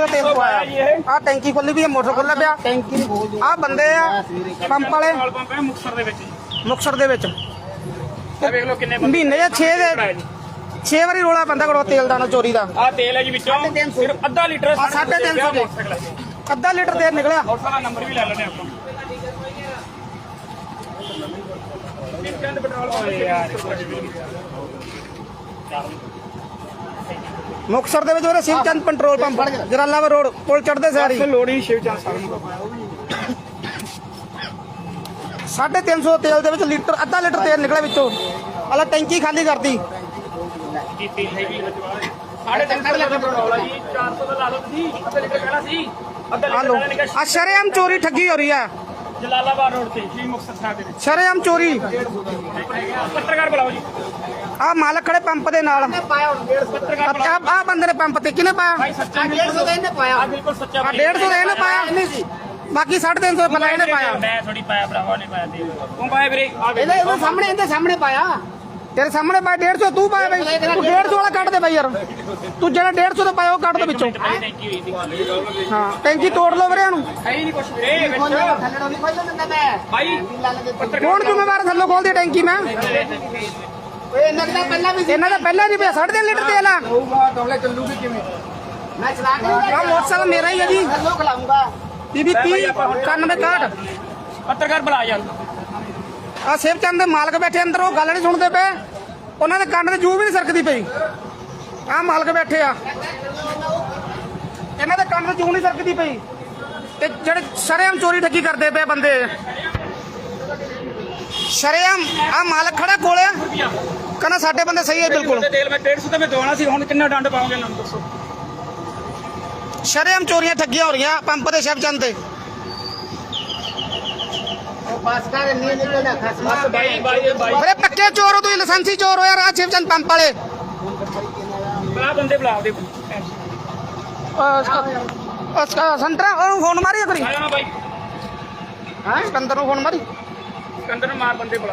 ਦਾ ਤੇਲ ਪਵਾਇਆ ਆ ਟੈਂਕੀ ਖੁੱਲੀ ਵੀ ਹੈ ਮੋਟਰ ਖੁੱਲਾ ਪਿਆ ਟੈਂਕੀ ਆ ਬੰਦੇ ਆ ਪੰਪ ਵਾਲੇ। ਪੈਟਰੋਲ ਪੰਪ ਹੈ ਮੁਕਤਸਰ ਦੇ ਵਿੱਚ ਮੁਕਸਰ ਦੇ ਵਿੱਚ। ਇਹ ਵੇਖ ਲਓ ਕਿੰਨੇ ਬੰਦੇ ਮਹੀਨੇ 6 ਦੇ 6 ਵਾਰੀ ਰੋਲਾ ਪੈਂਦਾ ਕਰੋ ਤੇਲ ਦਾ ਨਾ ਚੋਰੀ ਦਾ। ਆ ਤੇਲ ਹੈ ਜੀ ਵਿੱਚੋਂ। ਸਿਰਫ ਅੱਧਾ ਲੀਟਰ ਆਹ ਸਾਢੇ ਤਿੰਨ ਸੌ ਦੇ। ਮੋਟਰਸਾਈਕਲ ਹੈ ਜੀ। ਅੱਧਾ ਲੀਟਰ ਤੇਲ ਨਿਕਲਿਆ। ਮੋਟਰਸਾਈਕਲ ਦਾ ਨੰਬਰ ਵੀ ਲੈ ਲੈਣੇ ਆਪਾਂ। ਚੰਦ ਪੈਟਰੋਲ ਪੰਪ ਯਾਰ ਮੁਕਸਰ ਦੇ ਵਿੱਚ ਉਹਦੇ ਸ਼ਿਵਚੰਦ ਪੈਟਰੋਲ ਪੰਪ ਜਰਾਲਾਵਾ ਰੋਡ ਪੁਲ ਚੜਦੇ ਸਾਰੀ ਲੋੜੀ ਸ਼ਿਵ ਚੰਦ ਸਾਹਿਬ ਨੂੰ। 350 ਤੇਲ ਦੇ ਵਿੱਚ ਲੀਟਰ ਅੱਧਾ ਲੀਟਰ ਤੇਲ ਨਿਕਲਿਆ ਵਿੱਚੋਂ। ਅਲਾ ਟੈਂਕੀ ਖਾਲੀ ਕਰਤੀ। ਕੀਤੀ ਹੈਗੀ ਸਾਡੇ ਪੈਟਰੋਲ ਆ ਜੀ 400 ਦਾ ਲਾ ਲਓ ਤੁਸੀਂ ਅੱਧਾ ਲੀਟਰ ਪਹਿਲਾਂ ਸੀ। ਅੱਧਾ ਆ ਲੋ ਲੀਟਰ ਪਹਿਲਾਂ ਨਿਕਲ ਆ ਸ਼ਰੇਆਮ ਚੋਰੀ ਠੱਗੀ ਹੋ ਰਹੀ ਆ। ਜਲਾਲਾਬਾਦ ਰੋਡ ਤੇ। ਜੀ ਮੁਕਤਸਰ ਸਾਹਿਬ ਦੇ ਵਿੱਚ। ਸ਼ਰੇਆਮ ਚੋਰੀ। ਪੱਤਰਕਾਰ ਬੁਲਾਓ ਜੀ। ਆ ਮਾਲਕ ਖੜੇ ਪੰਪ ਦੇ ਨਾਲ ਪਾਇਆ ਹੁਣ 150 ਪੱਤਰਕਾਰ ਬੁਲਾਓ ਆ ਬੰਦੇ ਨੇ ਪੰਪ ਤੇ ਕਿਹਨੇ ਪਾਇਆ ਭਾਈ ਸੱਚਾ 150 ਦਾ ਇਹਨੇ ਪਾਇਆ ਆ ਬਿਲਕੁਲ ਸੱਚਾ ਆ 150 ਦਾ ਇਹਨੇ ਪਾਇਆ ਨਹੀਂ ਸੀ ਬਾਕੀ 350 ਦਾ ਪਹਿਲਾਂ ਇਹਨੇ ਪਾਇਆ ਮੈਂ ਥੋੜੀ ਪਾਇਆ ਭਰਾਵਾ ਨੇ ਪਾਇਆ ਤੂੰ ਪਾਇਆ ਵੀਰੇ ਇਹਦੇ ਇਹਦੇ ਸਾਹਮਣੇ ਇਹਦੇ ਸਾਹਮਣੇ ਪਾਇਆ ਤੇਰੇ ਸਾਹਮਣੇ ਪਾਇਆ 150 ਤੂੰ ਪਾਇਆ ਬਈ ਤੂੰ 150 ਵਾਲਾ ਕੱਢ ਦੇ ਬਈ ਯਾਰ ਤੂੰ ਜਿਹੜਾ 150 ਦਾ ਪਾਇਆ ਉਹ ਕੱਢ ਦੇ ਵਿੱਚੋਂ ਹਾਂ ਟੈਂਕੀ ਤੋੜ ਲਓ ਵੀਰੇ ਨੂੰ ਹੈ ਹੀ ਨਹੀਂ ਕੁਛ ਵੀਰੇ ਵਿੱਚ ਥੱਲੜੋਂ ਨਹੀਂ ਦਿੰਦਾ ਮੈਂ ਪੱਤਰਕਾਰ ਕੌਣ ਜ਼ਿੰਮੇਵਾਰ ਥੱਲੋਂ ਖੋਲਦੀ ਟੈਂਕੀ ਮੈਂ ਓਏ ਇਹਨਾਂ ਦਾ ਪਹਿਲਾਂ ਵੀ ਸੀ। ਇਹਨਾਂ ਦਾ ਪਹਿਲਾਂ ਨਹੀਂ ਪਿਆ 3.5 ਲੀਟਰ ਤੇਲ ਆ। ਹੋਊਗਾ ਡੋਲੇ ਚੱਲੂਗੀ ਕਿਵੇਂ? ਮੈਂ ਚਲਾ ਕੇ ਨਹੀਂ ਆ ਮੋਟਰਸਾਈਕਲ ਮੇਰਾ ਹੀ ਹੈ ਜੀ। ਥੱਲੋਂ ਖਲਾਉਂਗਾ ਬੀਬੀ 30 91 61 ਪੱਤਰਕਾਰ ਬੁਲਾ ਯਾਰ। ਆ ਸ਼ਿਵਚੰਦ ਦੇ ਮਾਲਕ ਬੈਠੇ ਅੰਦਰ ਉਹ ਗੱਲ ਨਹੀਂ ਸੁਣਦੇ ਪਏ। ਉਹਨਾਂ ਦੇ ਕੰਨ ਤੇ ਜੂ ਵੀ ਨਹੀਂ ਸਰਕਦੀ ਪਈ। ਆ ਮਾਲਕ ਬੈਠੇ ਆ। ਇਹਨਾਂ ਦੇ ਕੰਨ ਤੇ ਜੂ ਨਹੀਂ ਸਰਕਦੀ ਪਈ। ਤੇ ਜਿਹੜੇ ਸ਼ਰੇਆਮ ਚੋਰੀ ਠੱਗੀ ਕਰਦੇ ਪਏ ਬੰਦੇ। ਸ਼ਰੇਆਮ ਆ ਮਾਲਕ ਖੜਾ ਕੋਲੇ ਕਹਿੰਦਾ ਸਾਡੇ ਬੰਦੇ ਸਹੀ ਹੈ ਬਿਲਕੁਲ। ਤੇ ਤੇਲ ਮੈਂ 150 ਤੇ ਮੈਂ ਦਵਾਉਣਾ ਸੀ ਹੁਣ ਕਿੰਨਾ ਡੰਡ ਪਾਉਂਗੇ ਇਹਨਾਂ ਨੂੰ ਦੱਸੋ। ਸ਼ਰੇਆਮ ਚੋਰੀਆਂ ਠੱਗੀਆਂ ਹੋ ਰਹੀਆਂ ਪੰਪ ਤੇ। ਉਹ ਬਸ ਕਰ ਨਹੀਂ ਨਿਕਲਦਾ ਖਸਮਾ ਬਾਈ ਬਾਈ ਬਾਈ। ਅਰੇ ਪੱਕੇ ਚੋਰ ਹੋ ਤੁਸੀਂ ਲਾਇਸੈਂਸੀ ਚੋਰ ਹੋ ਯਾਰ ਆ ਸ਼ਿਵਚੰਦ ਪੰਪ ਵਾਲੇ। ਬੁਲਾ ਬੰਦੇ ਬੁਲਾ ਦੇ ਸੰਤਰਾ ਉਹਨੂੰ ਫੋਨ ਮਾਰੀ ਕਰੀ ਆ ਜਾਣਾ ਬਾਈ। ਹਾਂ? ਸਿਕੰਦਰ ਨੂੰ ਫੋਨ ਮਾਰੀ। ਸਿਕੰਦਰ ਨੂੰ ਮਾਰ ਬੰਦੇ ਬੁਲਾ